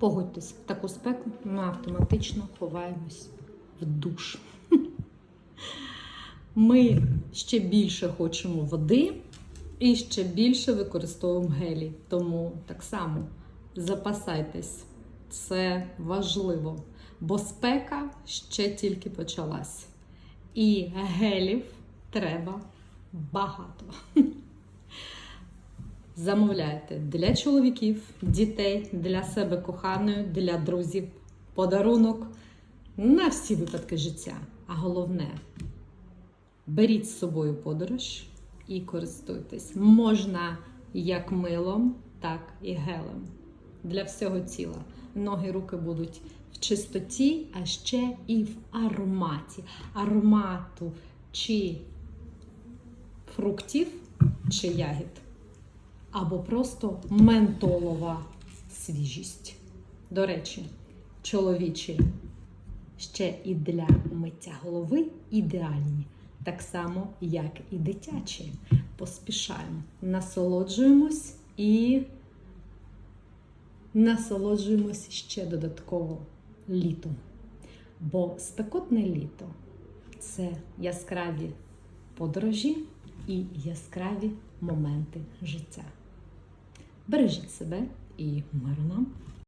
Погодьтесь, в таку спеку ми автоматично ховаємось в душ. Ми ще більше хочемо води і ще більше використовуємо гелі. Тому так само запасайтесь, це важливо, бо спека ще тільки почалась. І гелів треба багато. Замовляйте для чоловіків, дітей, для себе коханої, для друзів, подарунок на всі випадки життя. А головне, беріть з собою подорож і користуйтесь. Можна як милом, так і гелем. Для всього тіла. Ноги, руки будуть в чистоті, а ще і в ароматі. Аромату чи фруктів, чи ягід або просто ментолова свіжість. До речі, чоловічі ще і для миття голови ідеальні, так само, як і дитячі. Поспішаємо, насолоджуємось і насолоджуємось ще додатково літом. Бо спекотне літо це яскраві подорожі і яскраві моменти життя. Бережіть себе і миру нам!